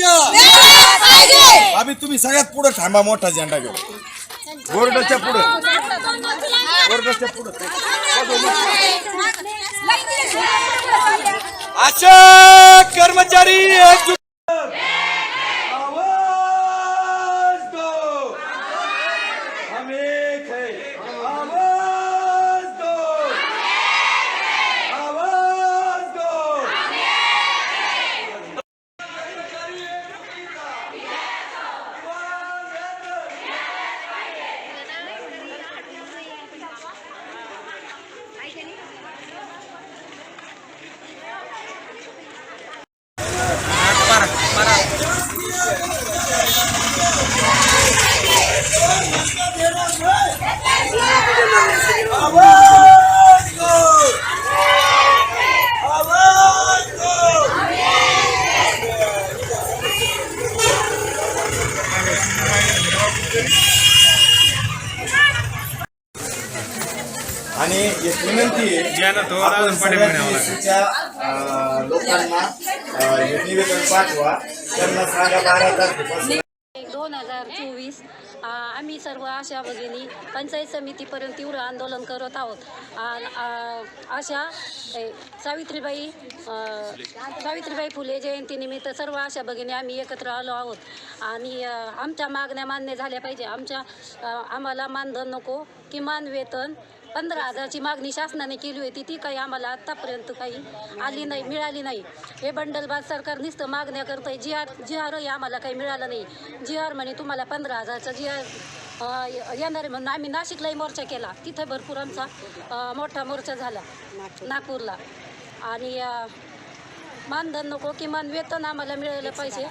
मोर्चा आम्ही तुम्ही सगळ्यात पुढे थांबा मोठा झेंडा घेऊ बोर्डच्या पुढे. बोर्डच्या पुढे. अशा कर्मचारी एकजूट आवाज दो। हम एक है। आणि एक विनंती आहे आपण सगळ्या लोकांना हे निवेदन पाठवा. त्यांना बारा तारखेपासून दोन हजार चोवीस आम्ही सर्व आशा भगिनी पंचायत समितीपर्यंत तीव्र आंदोलन करत आहोत. आशा सावित्रीबाई सावित्रीबाई फुले जयंतीनिमित्त सर्व आशा भगिनी आम्ही एकत्र आलो आहोत. आणि आमच्या मागण्या मान्य झाल्या पाहिजे. आमच्या आम्हाला मानधन नको किमान वेतन पंधरा हजारची मागणी शासनाने केली होती. ती काही आम्हाला आत्तापर्यंत काही आली नाही मिळाली नाही. हे बंडलबाज सरकार नुसतं मागण्या करतं आहे जी आर जी आरही आम्हाला काही मिळालं नाही. जी आर म्हणे तुम्हाला पंधरा हजारचा जी आर येणार आहे म्हणून आम्ही नाशिकलाही मोर्चा केला. तिथे भरपूर आमचा मोठा मोर्चा झाला नागपूरला. आणि मानधन नको किमान वेतन आम्हाला मिळालं पाहिजे.